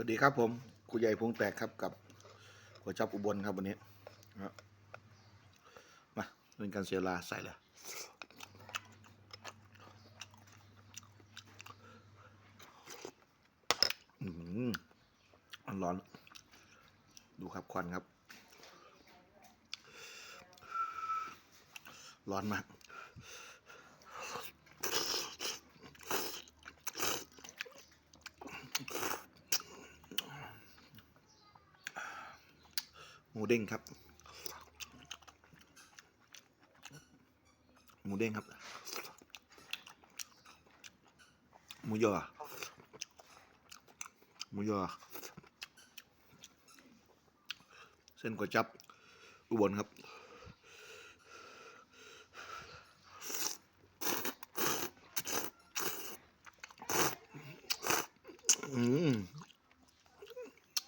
วัสดีครับผมครูใหญ่พงแตกครับกับหัวจับอุบลครับวันนี้มาเป็นการเสียลาใส่เลยอืมร้อน ดูครับควันครับ ร้อนมาก มูเด้งครับ หมูเด้งครับ หมูยอ หมูยอ เส้นก๋วยจับ อุบลครับอืม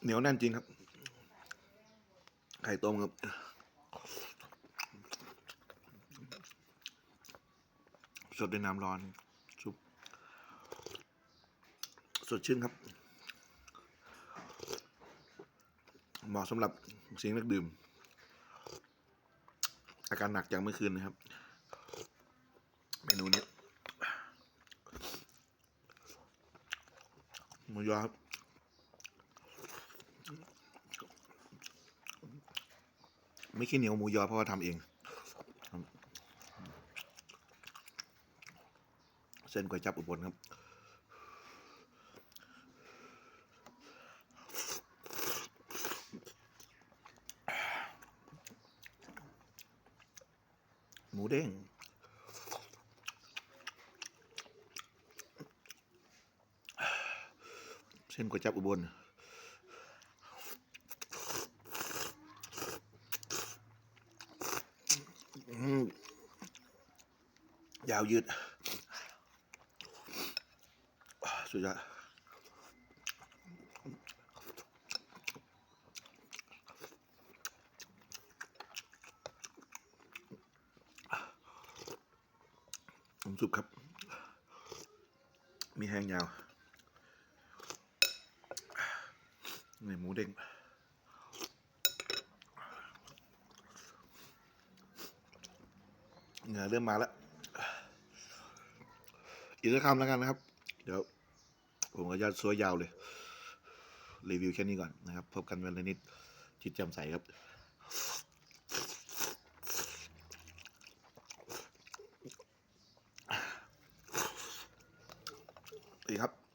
เหนียวแน่นจริงครับ ไข่ต้มครับสดด้วยน้ำร้อนชุบสดชื่นครับเหมาะสำหรับเสียงนักดื่ม อาการหนักจากเมื่อคืนนะครับ เมนูนี้หมูยอครับ ไม่ขี้เหนียวหมูยอเพราะว่าทำเอง เส้นก๋วยจับอุบลครับหมูเด้งเส้นก๋วยจับอุบล อืม ยาวยืด สุดยอดผมสุปครับ มีแห้งยาวนี่หมูเด้ง เหงื่อเริ่มมาแล้ว อีกสักคำแล้วกันนะครับ เดี๋ยว ผมก็จะซัวยาวเลย รีวิวแค่นี้ก่อนนะครับ พบกันวันละนิดจิตแจ่มใสครับ ดีครับ